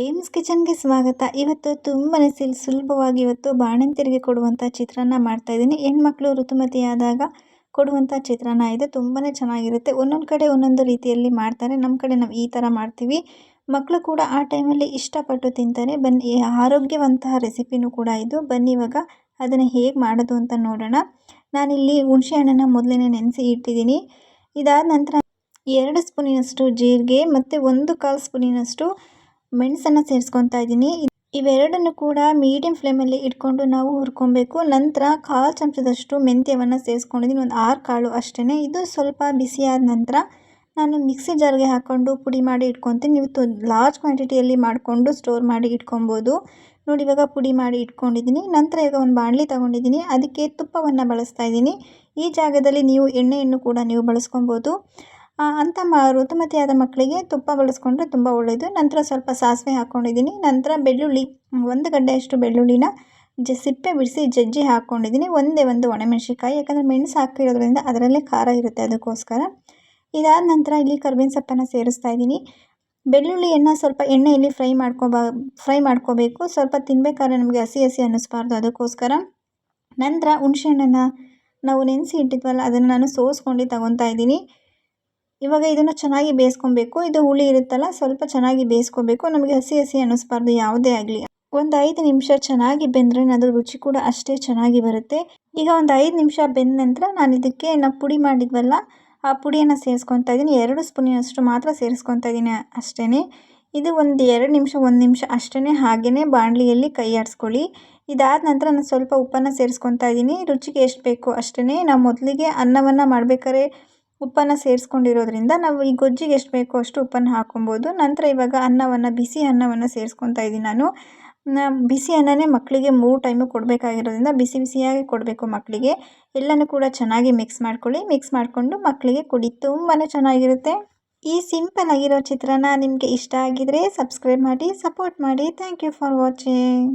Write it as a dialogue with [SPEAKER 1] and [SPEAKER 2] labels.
[SPEAKER 1] AIIMS ಕಿಚನ್ಗೆ ಸ್ವಾಗತ. ಇವತ್ತು ತುಂಬನೇ ಸಿಲ್, ಸುಲಭವಾಗಿ ಇವತ್ತು ಬಾಣಂತಿರಿಗೆ ಕೊಡುವಂಥ ಚಿತ್ರಾನ್ನ ಮಾಡ್ತಾಯಿದ್ದೀನಿ ಹೆಣ್ಮಕ್ಳು ಋತುಮತಿಯಾದಾಗ ಕೊಡುವಂಥ ಚಿತ್ರಾನ್ನ ಇದು ತುಂಬಾ ಚೆನ್ನಾಗಿರುತ್ತೆ. ಒಂದೊಂದು ಕಡೆ ಒಂದೊಂದು ರೀತಿಯಲ್ಲಿ ಮಾಡ್ತಾರೆ. ನಮ್ಮ ಕಡೆ ನಾವು ಈ ಥರ ಮಾಡ್ತೀವಿ. ಮಕ್ಕಳು ಕೂಡ ಆ ಟೈಮಲ್ಲಿ ಇಷ್ಟಪಟ್ಟು ತಿಂತಾರೆ. ಬನ್ನಿ ಆರೋಗ್ಯವಂತಹ ರೆಸಿಪಿನೂ ಕೂಡ ಇದು. ಬನ್ನಿ ಇವಾಗ ಅದನ್ನು ಹೇಗೆ ಮಾಡೋದು ಅಂತ ನೋಡೋಣ. ನಾನಿಲ್ಲಿ ಹುಣಸೆ ಹಣ್ಣನ್ನು ಮೊದಲೇ ನೆನೆಸಿ ಇಟ್ಟಿದ್ದೀನಿ. ಇದಾದ ನಂತರ ಎರಡು ಸ್ಪೂನಿನಷ್ಟು ಜೀರಿಗೆ ಮತ್ತು ಒಂದು ಕಾಲು ಸ್ಪೂನಿನಷ್ಟು ಮೆಣಸನ್ನು ಸೇರಿಸ್ಕೊತಾ ಇದ್ದೀನಿ. ಇವೆರಡನ್ನು ಕೂಡ ಮೀಡಿಯಂ ಫ್ಲೇಮಲ್ಲಿ ಇಟ್ಕೊಂಡು ನಾವು ಹುರ್ಕೊಬೇಕು. ನಂತರ ಕಾಲು ಚಮಚದಷ್ಟು ಮೆಂತ್ಯವನ್ನು ಸೇರಿಸ್ಕೊಂಡಿದ್ದೀನಿ. ಒಂದು ಆರು ಕಾಳು ಅಷ್ಟೇ ಇದು ಸ್ವಲ್ಪ ಬಿಸಿಯಾದ ನಂತರ ನಾನು ಮಿಕ್ಸಿ ಜಾರ್ಗೆ ಹಾಕ್ಕೊಂಡು ಪುಡಿ ಮಾಡಿ ಇಟ್ಕೊತೀನಿ. ನೀವು ತು ಲಾರ್ಜ್ ಕ್ವಾಂಟಿಟಿಯಲ್ಲಿ ಮಾಡಿಕೊಂಡು ಸ್ಟೋರ್ ಮಾಡಿ ಇಟ್ಕೊಬೋದು. ನೋಡಿ, ಇವಾಗ ಪುಡಿ ಮಾಡಿ ಇಟ್ಕೊಂಡಿದ್ದೀನಿ. ನಂತರ ಈಗ ಒಂದು ಬಾಣಲಿ ತೊಗೊಂಡಿದ್ದೀನಿ. ಅದಕ್ಕೆ ತುಪ್ಪವನ್ನು ಬಳಸ್ತಾ ಇದ್ದೀನಿ. ಈ ಜಾಗದಲ್ಲಿ ನೀವು ಎಣ್ಣೆಯನ್ನು ಕೂಡ ನೀವು ಬಳಸ್ಕೊಬೋದು. ಅಂತ ಮ ಋತುಮತಿಯಾದ ಮಕ್ಕಳಿಗೆ ತುಪ್ಪ ಬಳಸ್ಕೊಂಡ್ರೆ ತುಂಬ ಒಳ್ಳೆಯದು ನಂತರ ಸ್ವಲ್ಪ ಸಾಸಿವೆ ಹಾಕ್ಕೊಂಡಿದ್ದೀನಿ ನಂತರ ಬೆಳ್ಳುಳ್ಳಿ ಒಂದು ಗಡ್ಡೆಯಷ್ಟು ಬೆಳ್ಳುಳ್ಳಿನ ಜ, ಸಿಪ್ಪೆ ಬಿಡಿಸಿ ಜಜ್ಜಿ ಹಾಕ್ಕೊಂಡಿದ್ದೀನಿ ಒಂದೇ ಒಂದು ಒಣಮೆಣಸಿನ್ಕಾಯಿ, ಯಾಕಂದರೆ ಮೆಣಸು ಹಾಕಿರೋದ್ರಿಂದ ಅದರಲ್ಲೇ ಖಾರ ಇರುತ್ತೆ ಅದಕ್ಕೋಸ್ಕರ. ಇದಾದ ನಂತರ ಇಲ್ಲಿ ಕರ್ಬೇವಿನ ಸೊಪ್ಪನ್ನು ಸೇರಿಸ್ತಾ ಇದ್ದೀನಿ. ಬೆಳ್ಳುಳ್ಳಿಯನ್ನು ಸ್ವಲ್ಪ ಎಣ್ಣೆಯಲ್ಲಿ ಫ್ರೈ ಮಾಡ್ಕೊಬ, ಫ್ರೈ ಮಾಡ್ಕೋಬೇಕು. ಸ್ವಲ್ಪ ತಿನ್ಬೇಕಾದ್ರೆ ನಮಗೆ ಹಸಿ ಹಸಿ ಅನ್ನಿಸ್ಬಾರ್ದು ಅದಕ್ಕೋಸ್ಕರ. ನಂತರ ಹುಣಸೆ ನಾವು ನೆನೆಸಿ ಇಟ್ಟಿದ್ವಲ್ಲ, ಅದನ್ನು ನಾನು ಸೋಸ್ಕೊಂಡು ತಗೊತಾ ಇದ್ದೀನಿ. ಇವಾಗ ಇದನ್ನು ಚೆನ್ನಾಗಿ ಬೇಯಿಸ್ಕೊಬೇಕು. ಇದು ಹುಳಿ ಇರುತ್ತಲ್ಲ, ಸ್ವಲ್ಪ ಚೆನ್ನಾಗಿ ಬೇಯಿಸ್ಕೊಬೇಕು. ನಮಗೆ ಹಸಿ ಹಸಿ ಅನ್ನಿಸ್ಬಾರ್ದು, ಯಾವುದೇ ಆಗಲಿ. ಒಂದು ಐದು ನಿಮಿಷ ಚೆನ್ನಾಗಿ ಬೆಂದರೆ ಅದು ರುಚಿ ಕೂಡ ಅಷ್ಟೇ ಚೆನ್ನಾಗಿ ಬರುತ್ತೆ. ಈಗ ಒಂದು ಐದು ನಿಮಿಷ ಬೆಂದ ನಂತರ ನಾನು ಇದಕ್ಕೆ ನಾವು ಪುಡಿ ಮಾಡಿದ್ವಲ್ಲ, ಆ ಪುಡಿಯನ್ನು ಸೇರಿಸ್ಕೊತಾ ಇದ್ದೀನಿ ಎರಡು ಸ್ಪೂನಿನಷ್ಟು ಮಾತ್ರ ಸೇರಿಸ್ಕೊತಾ ಇದ್ದೀನಿ ಅಷ್ಟೇ ಇದು ಒಂದು ಎರಡು ನಿಮಿಷ, ಒಂದು ನಿಮಿಷ ಅಷ್ಟೇ ಹಾಗೆಯೇ ಬಾಣಲಿಯಲ್ಲಿ ಕೈ ಆಡಿಸ್ಕೊಳ್ಳಿ. ಇದಾದ ನಂತರ ನಾನು ಸ್ವಲ್ಪ ಉಪ್ಪನ್ನು ಸೇರಿಸ್ಕೊತಾ ಇದ್ದೀನಿ ರುಚಿಗೆ ಎಷ್ಟು ಬೇಕೋ ಅಷ್ಟೇ ನಾವು ಮೊದಲಿಗೆ ಅನ್ನವನ್ನು ಮಾಡಬೇಕಾದ್ರೆ ಉಪ್ಪನ್ನು ಸೇರಿಸ್ಕೊಂಡಿರೋದ್ರಿಂದ ನಾವು ಈ ಗೊಜ್ಜಿಗೆ ಎಷ್ಟು ಬೇಕೋ ಅಷ್ಟು ಉಪ್ಪನ್ನು ಹಾಕ್ಕೊಬೋದು. ನಂತರ ಇವಾಗ ಅನ್ನವನ್ನು, ಬಿಸಿ ಅನ್ನವನ್ನು ಸೇರಿಸ್ಕೊತಾ ಇದ್ದೀನಿ ನಾನು. ಬಿಸಿ ಅನ್ನನೇ ಮಕ್ಕಳಿಗೆ ಮೂರು ಟೈಮು ಕೊಡಬೇಕಾಗಿರೋದ್ರಿಂದ ಬಿಸಿ ಬಿಸಿಯಾಗಿ ಕೊಡಬೇಕು ಮಕ್ಕಳಿಗೆ ಎಲ್ಲನೂ ಕೂಡ ಚೆನ್ನಾಗಿ ಮಿಕ್ಸ್ ಮಾಡ್ಕೊಳ್ಳಿ. ಮಿಕ್ಸ್ ಮಾಡಿಕೊಂಡು ಮಕ್ಕಳಿಗೆ ಕೊಡಿ. ತುಂಬಾ ಚೆನ್ನಾಗಿರುತ್ತೆ. ಈ ಸಿಂಪಲ್ ಆಗಿರೋ ಚಿತ್ರನ ನಿಮಗೆ ಇಷ್ಟ ಆಗಿದ್ರೆ ಸಬ್ಸ್ಕ್ರೈಬ್ ಮಾಡಿ ಸಪೋರ್ಟ್ ಮಾಡಿ. Thank you for watching